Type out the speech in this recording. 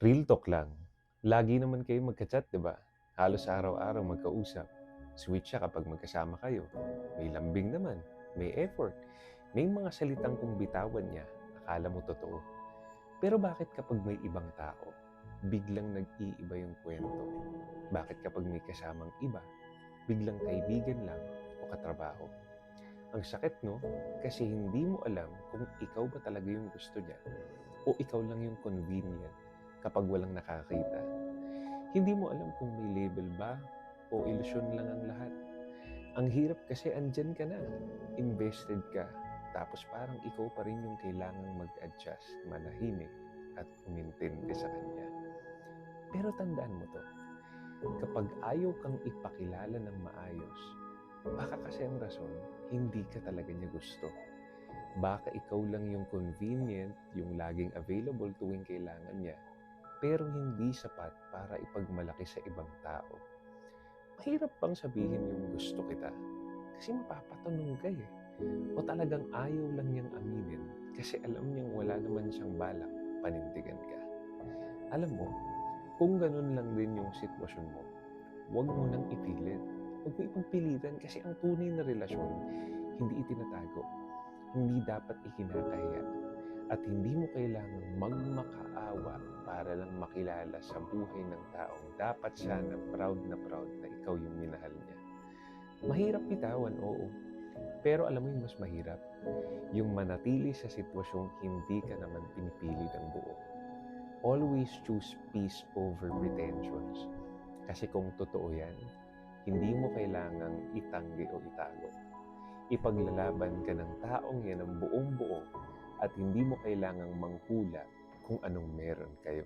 Real talk lang. Lagi naman kayo magka-chat, di ba? Halos araw-araw magkausap. Sweet siya kapag magkasama kayo. May lambing naman. May effort. May mga salitang kung bitawan niya, akala mo totoo. Pero bakit kapag may ibang tao, biglang nag-iiba yung kwento? Bakit kapag may kasamang iba, biglang kaibigan lang o katrabaho? Ang sakit, no? Kasi hindi mo alam kung ikaw ba talaga yung gusto niya o ikaw lang yung convenient kapag walang nakakita. Hindi mo alam kung may label ba o ilusyon lang ang lahat. Ang hirap kasi andyan ka na, invested ka, tapos parang ikaw pa rin yung kailangang mag-adjust, manahimik, at umintindi sa kanya. Pero tandaan mo to, kapag ayaw kang ipakilala ng maayos, baka kasi ang rason, hindi ka talaga niya gusto. Baka ikaw lang yung convenient, yung laging available tuwing kailangan niya, pero hindi sapat para ipagmalaki sa ibang tao. Mahirap bang sabihin yung gusto kita? Kasi mapapatanong ka eh. O talagang ayaw lang niyang aminin kasi alam niyang wala naman siyang balak panindigan ka. Alam mo, kung ganun lang din yung sitwasyon mo, huwag mo nang ipilit. Huwag mo ipagpilitan kasi ang tunay na relasyon, hindi itinatago. Hindi dapat ikinakahiya. At hindi mo kailangang magmakaawa para lang makilala sa buhay ng taong dapat sana proud na proud na ikaw yung minahal niya. Mahirap bitawan, oo. Pero alam mo yung mas mahirap? Yung manatili sa sitwasyong hindi ka naman pinipili ng buo. Always choose peace over pretensions. Kasi kung totoo yan, hindi mo kailangang itanggi o itago. Ipaglalaban ka ng taong yan ng buong buo at hindi mo kailangang mangkula kung anong meron kayo.